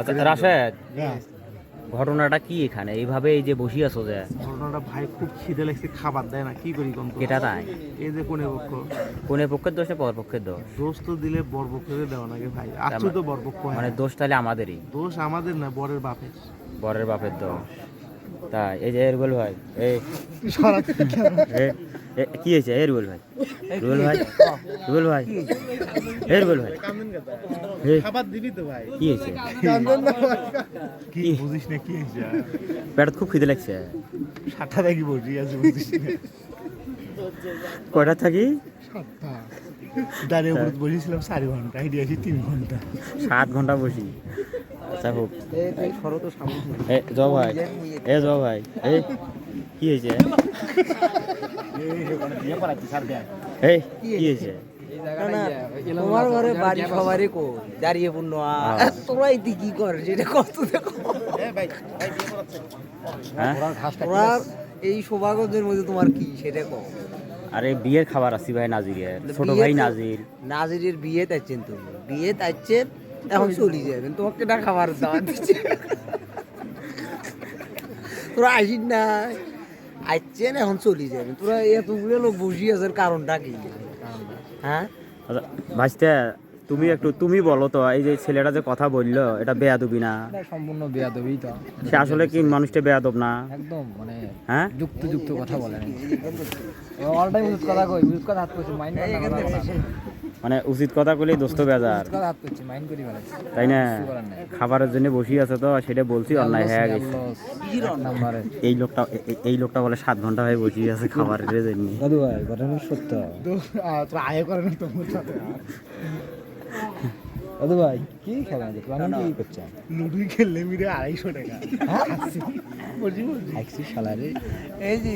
আচ্ছা। রাশেদ হ্যাঁ। ঘটনাটা কি এখানে? এইভাবে এই যে বসি আছো যে? ঘটনাটা ভাই খুব খিদে লাগছে খাবার দেয় না কি করি কম কেটা তাই এই যে কোনে পক্ষ। কোনে পক্ষের দোষ না পর পক্ষের দোষ? দোষ তো দিলে বর পক্ষকে দেওয়া লাগে ভাই। আচ্ছু তো বর পক্ষ মানে দোষ তাহলে আমাদেরই? দোষ আমাদের না বরের বাপের। বরের বাপের দোষ। তাই এই যে এরগুল ভাই এই কি হয়েছে? এ রুবেল ভাই। রুবেল ভাই রুবেল ভাই এ রুবেল ভাই। খাবার দিবি তো ভাই। কি হয়েছে? কি বুঝিস না কি হয়েছে? পেট খুব খিদে লাগছে। সাতটা দেখি বসি আছে বুঝিস না কয়টা থাকি? সাতটা। দাঁড়িয়ে উপর বসেছিলাম চারি ঘণ্টা হেঁটে আসি তিন ঘণ্টা সাত ঘণ্টা বসি আচ্ছা হোক এ জ ভাই। এ জ ভাই। এই কি হয়েছে? এই কি হয়েছে? তোমার ঘরে বাড়ি সবারই কো দাঁড়িয়ে পূর্ণ হ্যাঁ। তোরা কি করে? সেটা কত দেখো। হ্যাঁ তোরা এই সৌভাগ্যদের মধ্যে তোমার কি? সেটা কো আরে বিয়ের খাবার আছি ভাই নাজিরের। ছোট বিয়ে ভাই নাজির। নাজিরের বিয়ে তাইছেন তুমি। বিয়ে তাইছেন এখন চলে যাবেন। তোমাকে না খাবার দাওয়া দিচ্ছে। তোরা আসিস না আসছেন এখন চলে যাবেন। তোরা এতগুলো লোক বসে আছেন কারণটা কি? হ্যাঁ? আচ্ছা ভাইস্তে তুমি একটু তুমি বলো তো এই যে ছেলেটা যে কথা বলল এটা বেয়াদবি না? সম্পূর্ণ বেয়াদবি তো। সে আসলে কি মানুষটা বেয়াদব না? একদম মানে হ্যাঁ? যুক্ত যুক্ত কথা বলে। অল টাইম কথা কই কথা হাত মাইন্ড মানে উচিত কথা বলেই দোস্ত বেজার। উচিত কথা হাত করছি মাইন্ড করি মানে। তাই না? খাবারের জন্য বসি আছে তো সেটা বলছি অন্যায় হয়ে গেছে। এই লোকটা এই লোকটা বলে সাত ঘণ্টা হয়ে বসি আছে খাবারের জন্য। দাদু ভাই ঘটনা সত্য। আয় করে না তোমার সাথে দাদু ভাই কি খেলা প্ল্যানিং কি করছেন লুডু খেললে মিলে আড়াইশো টাকা। বলছি বলছি। শালারে। এই যে